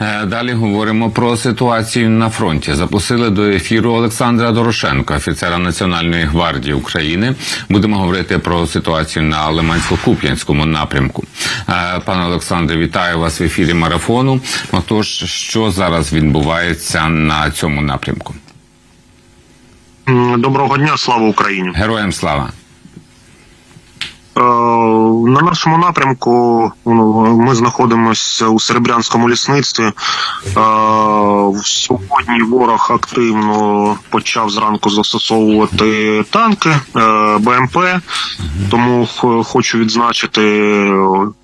Е, Далі говоримо про ситуацію на фронті. Запросили до ефіру Олександра Дорошенка, офіцера Національної гвардії України. Будемо говорити про ситуацію на Лимансько-Куп'янському напрямку. Е, Пане Олександре, вітаю вас в ефірі марафону. Отож, що зараз відбувається на цьому напрямку? Доброго дня, слава Україні. Героям слава! На нашому напрямку ну, ми знаходимося у Серебрянському лісництві. Е, Сьогодні ворог активно почав зранку застосовувати танки е, БМП. Тому хочу відзначити,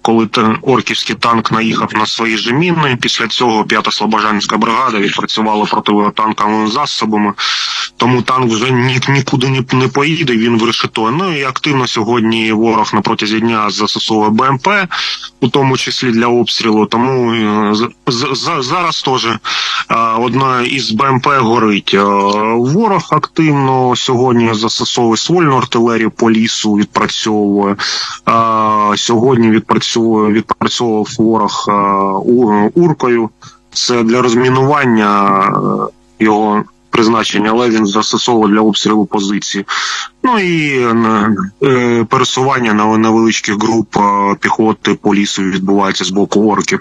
коли орківський танк наїхав на свої же міни. Після цього 5-та Слобожанська бригада відпрацювала противотанковими засобами. Тому танк вже ні, нікуди не, поїде, він в решето. Ну і активно сьогодні ворог на протязі дня застосовує БМП, у тому числі для обстрілу. Тому е, зараз теж е, одна із БМП горить. Е, Ворог активно сьогодні застосовує ствольну артилерію по лісу, відпрацьовує. Сьогодні відпрацьовує відпрацьовував ворог уркою. Це для розмінування його призначення, але він застосовує для обстрілу позиції. Ну і е, е, пересування на невеличких груп е, піхоти по лісу відбувається з боку орків.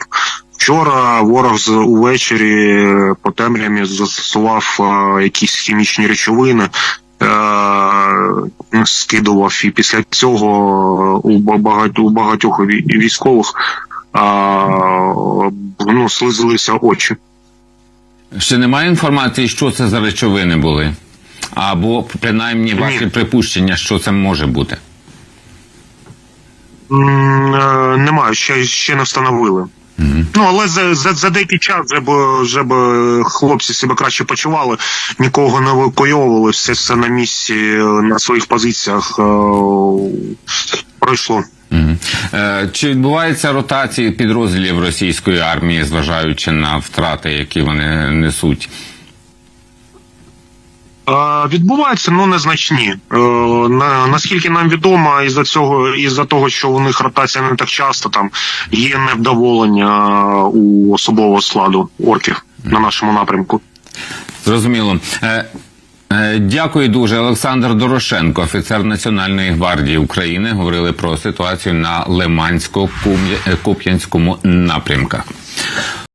Вчора ворог з увечері е, по темряві застосував е, якісь хімічні речовини. Скидував і після цього у багать- у багатьох військових е, ну, слизилися очі. Ще немає інформації, що це за речовини були, або принаймні ваші припущення, що це може бути. Е, Немає, ще, ще не встановили. Ну, але за, за, за деякий час вже б, вже б хлопці себе краще почували, нікого не евакуйовували, все, все на місці, е, на своїх позиціях е, пройшло. Мгм. Е, Чи відбуваються ротації підрозділів російської армії, зважаючи на втрати, які вони несуть? Е, Відбуваються, ну незначні. Е, на, наскільки нам відомо, із-за цього, із-за того, що у них ротація не так часто, там є невдоволення у особового складу орків на нашому напрямку. Зрозуміло. Е, е, Дякую дуже, Олександр Дорошенко, офіцер Національної гвардії України. Говорили про ситуацію на Лимансько-Куп'янському напрямках.